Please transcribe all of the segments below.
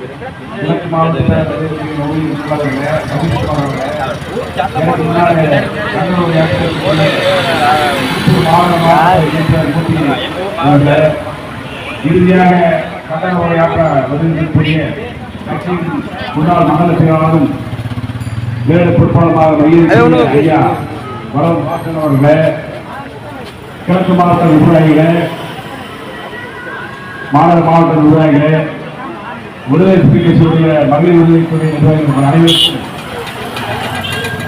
கிழக்கு மாவட்ட இறுதியாக கண்டன உரையாற்ற வருகின்றக்கூடிய கட்சியின் முன்னாள் மண்டல செயலாளரும் வேறு பொறுப்பாளமாக வலியுறுத்திய ஐயா வரம் வாசன் அவர்களே கிழக்கு மாவட்ட நிர்வாகிகள் மாநகர மாவட்ட நிர்வாகிகள் விடுதலை கட்சியுடைய மகளிர் விடுதலைத்துறை நிர்வாகிகள் அனைவருக்கும்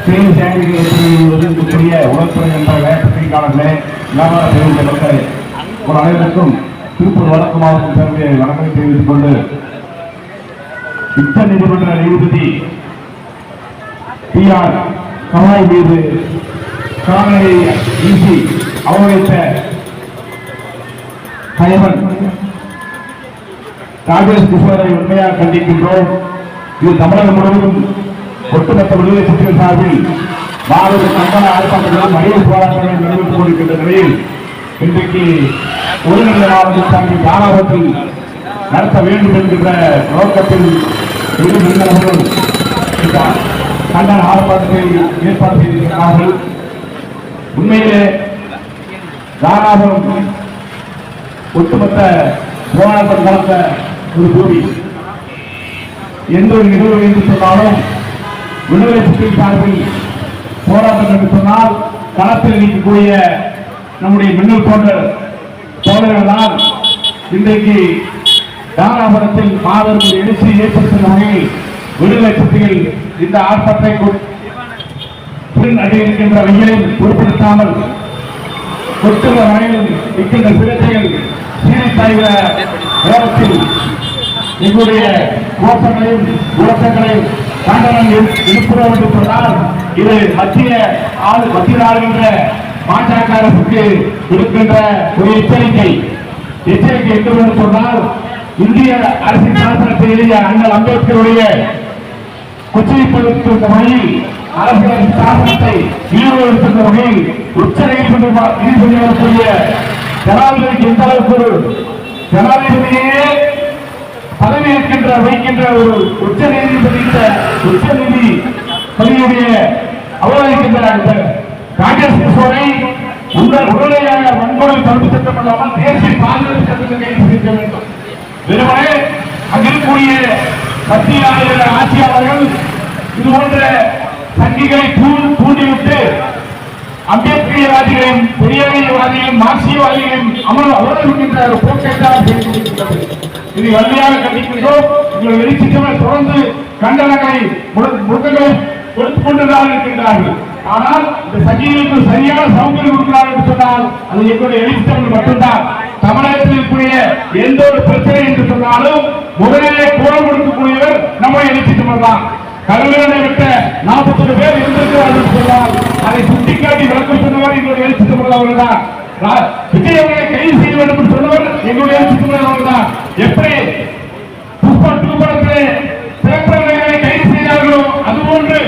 செய்தி சேகரிக்க இருக்கக்கூடிய என்ற வேட்டத்திற்காளர்களே வியாபார பெருந்த மக்கள் ஒரு அனைவருக்கும் திருப்பூர் வடக்கு மாவட்டம் பேரவையை வணக்கம் தெரிவித்துக் கொண்டு உச்ச நீதிமன்ற நீதிபதி பி ஆர் கவாய் மீது காணொலி வீசி அவமதித்த கயவன் காங்கிரஸ் கிஷோரை உண்மையாக கண்டிக்கின்றோம். இது தமிழகம் முழுவதும் ஒட்டுமொத்த விடுதலை சிறுத்தைகள் சார்பில் மாநில கண்டன ஆர்ப்பாட்டங்களும் மனித போராட்டங்களும் நடைபெற்றுக் கொண்டிருக்கின்ற நிலையில் இன்றைக்கு ஒருங்கிணைந்த மாவட்ட சார்பில் தாராபத்தில் நடத்த வேண்டும் என்கின்ற நோக்கத்தில் இரு நிறுவனங்களும் கண்டன ஆர்ப்பாட்டத்தை ஏற்பாடு செய்திருக்கிறார்கள். உண்மையிலே தாராபுரம் ஒட்டுமொத்த போராட்டம் நடத்த ஒரு பூமி எந்த ஒரு நிகழ்வு என்று சொன்னாலும் விடுதலை சிறுத்தை சார்பில் போராட்டம் என்று சொன்னால் களத்தில் நீக்கக்கூடிய நம்முடைய மின்னல் தோழர் தோழர்கள் தான் இன்றைக்கு தாராபுரத்தில் மாபெரும் எழுச்சி ஏற்படுத்தும் வகையில் விடுதலை சிறுத்தைகள் இந்த ஆர்ப்பாட்டத்தை பின் அடையிருக்கின்ற வகையிலும் பொருட்படுத்தாமல் ஒட்டுமொத்த வகையில் இருக்கின்ற சிறுத்தைகள் சீனை சாய்கிற நேரத்தில் எங்களுடைய கோஷங்களையும் குழப்பங்களையும் கண்டனம் இருக்கிறோம் என்று சொன்னால் இது மத்திய ஆள் மத்தியில் ஆளுகின்ற பாஜக அரசுக்கு இருக்கின்ற ஒரு எச்சரிக்கை. எச்சரிக்கை என்று சொன்னால் இந்திய அரசின் சாசனத்தை எழுதிய அண்ணல் அம்பேத்கருடைய கொச்சைப்படுத்தும் வகையில் அரசியல் சாசனத்தை ஈடுபடுத்தும் வகையில் உச்ச நீதிபதி வரக்கூடிய ஜனாதிபதிக்கு எந்த அளவுக்கு ஒரு ஜனாதிபதியே பதவியேற்கின்ற வைக்கின்ற ஒரு உச்ச நீதிபதி உச்ச நீதி பதவியுடைய அவமதிக்கின்ற அந்த காங்கிரஸ் கிஷோரை உடல் உடனடியாக வன்கொடுமை தடுப்பு சட்டம் இல்லாமல் தேசிய பாதுகாப்பு சட்டத்தை கைது செய்ய வேண்டும். வெறுமனே அங்கிருக்கக்கூடிய மத்திய ஆளுகிற ஆட்சியாளர்கள் இது போன்ற சங்கிகளை தூண்டிவிட்டு அம்பேத்கரியவாதிகளையும் பெரியாரியவாதிகளையும் மார்க்சியவாதிகளையும் அமர் அவர்களுக்கின்ற ஒரு போக்கை தான் செய்து வலிமையாக கண்டிக்கின்றோம். உங்கள் வெளிச்சத்தை தொடர்ந்து கண்டனங்களை முழு- கொடுத்துக் கொண்டுதான் இருக்கின்றார்கள். ஆனால் இந்த சங்கிகளுக்கு சரியான சௌகரியம் கொடுக்கிறார்கள் என்று சொன்னால் அது எங்களுடைய எழுத்தவர்கள் மட்டும்தான். தமிழகத்தில் இருக்கக்கூடிய எந்த ஒரு பிரச்சனை என்று சொன்னாலும் முதலிலே குரல் கொடுக்கக்கூடியவர் நம்முடைய வெளிச்சத்தமிழ் தான். கருவினை விட்ட நாற்பத்தொரு பேர் இருந்திருக்கிறார்கள் என்று சொன்னால் அதை சுட்டிக்காட்டி விளக்கம் சொன்னவர் எங்களுடைய வெளிச்சத்தமிழ் அவர்கள் தான். ரா- விஜய் கைது செய்ய வேண்டும் என்று சொன்னவர் எங்களுடைய வெளிச்சத்தமிழ் அவர்கள் தான். எப்படி? புஷ்பா டூ படத்திலே திரைப்படங்களை கைது செய்தார்களோ அதுபோன்று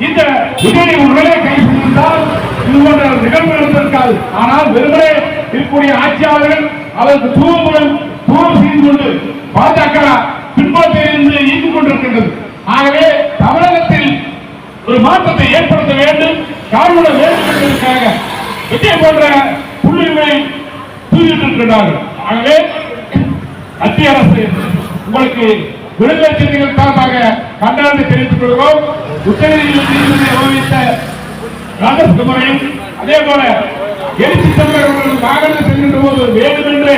இந்த விஜய் ஒருவேளை கைது செய்திருந்தால் இது போன்ற நிகழ்வு நடந்திருக்காது. ஆனால் வெறுமனே இருக்கக்கூடிய ஆட்சியாளர்கள் அதற்கு தூவம் தூவம் செய்து கொண்டு பாஜக பின்பற்றில் இருந்து இயங்கிக் கொண்டிருக்கின்றது. ஆகவே தமிழகத்தில் ஒரு மாற்றத்தை ஏற்படுத்த வேண்டும் காரண வேண்டும் என்பதற்காக விஜய் போன்ற புள்ளிகளை தூக்கிட்டு ஆகவே மத்திய அரசு உங்களுக்கு விடுதலை செய்திகள் சார்பாக கண்டனத்தை தெரிவித்துக் கொள்கிறோம். உச்சநீதிமன்ற அதே போல எழுச்சி தமிழர்கள் வாகனம் செல்கின்ற போது வேண்டுமென்று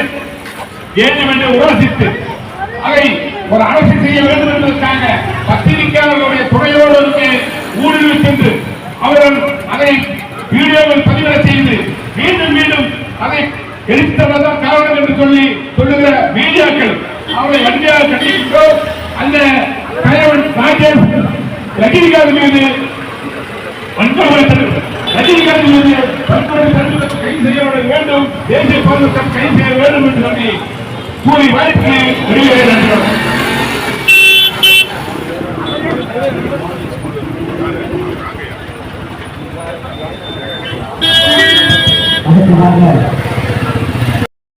வேண்டுமென்று உரசித்து அதை ஒரு அரசு செய்ய வேண்டும் என்பதற்காக பத்திரிகையாளர்களுடைய துணையோடு இருந்து ஊடுருவி சென்று அவர்கள் அதை வீடியோவில் பதிவிட செய்து மீண்டும் மீண்டும் அதை எடுத்தவர்தான் காரணம் என்று சொல்லி சொல்லுகிற மீடியாக்கள் அவரை வண்டியாக கண்டிக்கின்றோம். அந்த கயவன் ராஜேஷ் ரஜினிகாந்த் மீது ரஜினிகாந்த் மீது வன்கொடுமை கைது செய்யப்பட வேண்டும். தேசிய பாதுகாப்பு கைது செய்ய வேண்டும் என்று சொல்லி கூறி வாய்ப்பு வெளியே